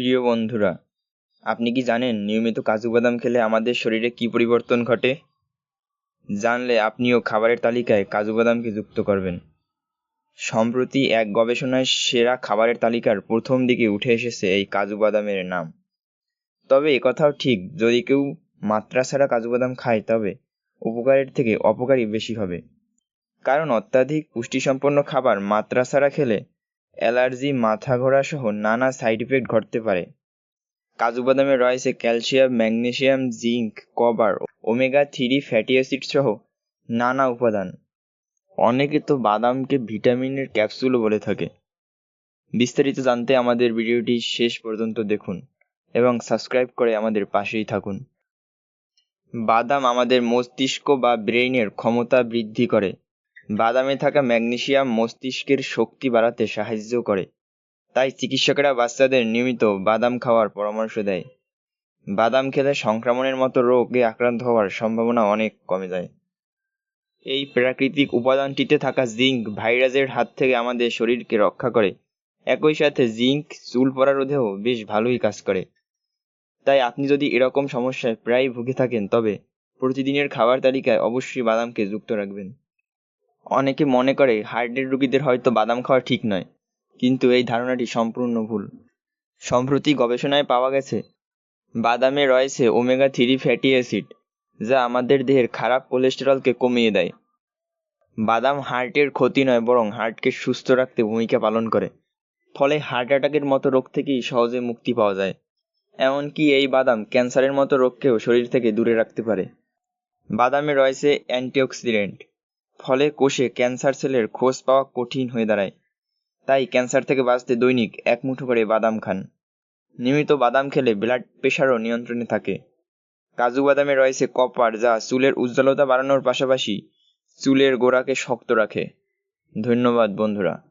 প্রিয় বন্ধুরা, আপনি কি জানেন নিয়মিত কাজু বাদাম খেলে আমাদের শরীরে কি পরিবর্তন ঘটে? জানলে আপনিও খাবারের তালিকায় কাজু বাদামকে যুক্ত করবেন। সম্প্রতি এক গবেষণায় সেরা খাবারের তালিকার প্রথম দিকে উঠে এসেছে এই কাজু বাদামের নাম। তবে একথাও ঠিক, যদি কেউ মাত্রা ছাড়া কাজু বাদাম খায়, তবে উপকারের থেকে অপকারই বেশি হবে। কারণ অত্যাধিক পুষ্টিসম্পন্ন খাবার মাত্রা ছাড়া খেলে অ্যালার্জি, মাথা ঘোরা সহ নানা সাইড ইফেক্ট ঘটতে পারে। কাজু বাদামে রয়েছে ক্যালসিয়াম, ম্যাগনেসিয়াম, জিঙ্ক কবার ওমেগা থ্রি ফ্যাটি অ্যাসিড সহ নানা উপাদান। অনেকে তো বাদামকে ভিটামিনের ক্যাপসুলও বলে থাকে। বিস্তারিত জানতে আমাদের ভিডিওটি শেষ পর্যন্ত দেখুন এবং সাবস্ক্রাইব করে আমাদের পাশেই থাকুন। বাদাম আমাদের মস্তিষ্ক বা ব্রেইনের ক্ষমতা বৃদ্ধি করে। বাদামে থাকা ম্যাগনেসিয়াম মস্তিষ্কের শক্তি বাড়াতে সাহায্য করে। তাই চিকিৎসকেরা বাচ্চাদের নিয়মিত বাদাম খাওয়ার পরামর্শ দেয়। বাদাম খেলে সংক্রমণের মতো রোগে আক্রান্ত হওয়ার সম্ভাবনা অনেক কমে যায়। এই প্রাকৃতিক উপাদানটিতে থাকা জিঙ্ক ভাইরাসের হাত থেকে আমাদের শরীরকে রক্ষা করে। একই সাথে জিঙ্ক চুল পড়া রোধেও বেশ ভালোই কাজ করে। তাই আপনি যদি এরকম সমস্যায় প্রায় ভুগে থাকেন, তবে প্রতিদিনের খাবার তালিকায় অবশ্যই বাদামকে যুক্ত রাখবেন। অনেকে মনে করে হার্টের রোগীদের হয়তো বাদাম খাওয়া ঠিক নয়, কিন্তু এই ধারণাটি সম্পূর্ণ ভুল। সম্প্রতি গবেষণায় পাওয়া গেছে, বাদামে রয়েছে ওমেগা থ্রি ফ্যাটি অ্যাসিড যা আমাদের দেহের খারাপ কোলেস্টেরলকে কমিয়ে দেয়। বাদাম হার্টের ক্ষতি নয়, বরং হার্টকে সুস্থ রাখতে ভূমিকা পালন করে। ফলে হার্ট অ্যাটাকের মতো রোগ থেকেই সহজে মুক্তি পাওয়া যায়। এমনকি এই বাদাম ক্যান্সারের মতো রোগকেও শরীর থেকে দূরে রাখতে পারে। বাদামে রয়েছে অ্যান্টিঅক্সিডেন্ট ফলে কোষে ক্যান্সার সেলের খোঁজ পাওয়া কঠিন হয়ে দাঁড়ায়। তাই ক্যান্সার থেকে বাঁচতে দৈনিক এক মুঠো করে বাদাম খান। নিয়মিত বাদাম খেলে ব্লাড প্রেশারও নিয়ন্ত্রণে থাকে। কাজু বাদামে রয়েছে কপার যা চুলের উজ্জ্বলতা বাড়ানোর পাশাপাশি চুলের গোড়াকে শক্ত রাখে। ধন্যবাদ, বন্ধুরা।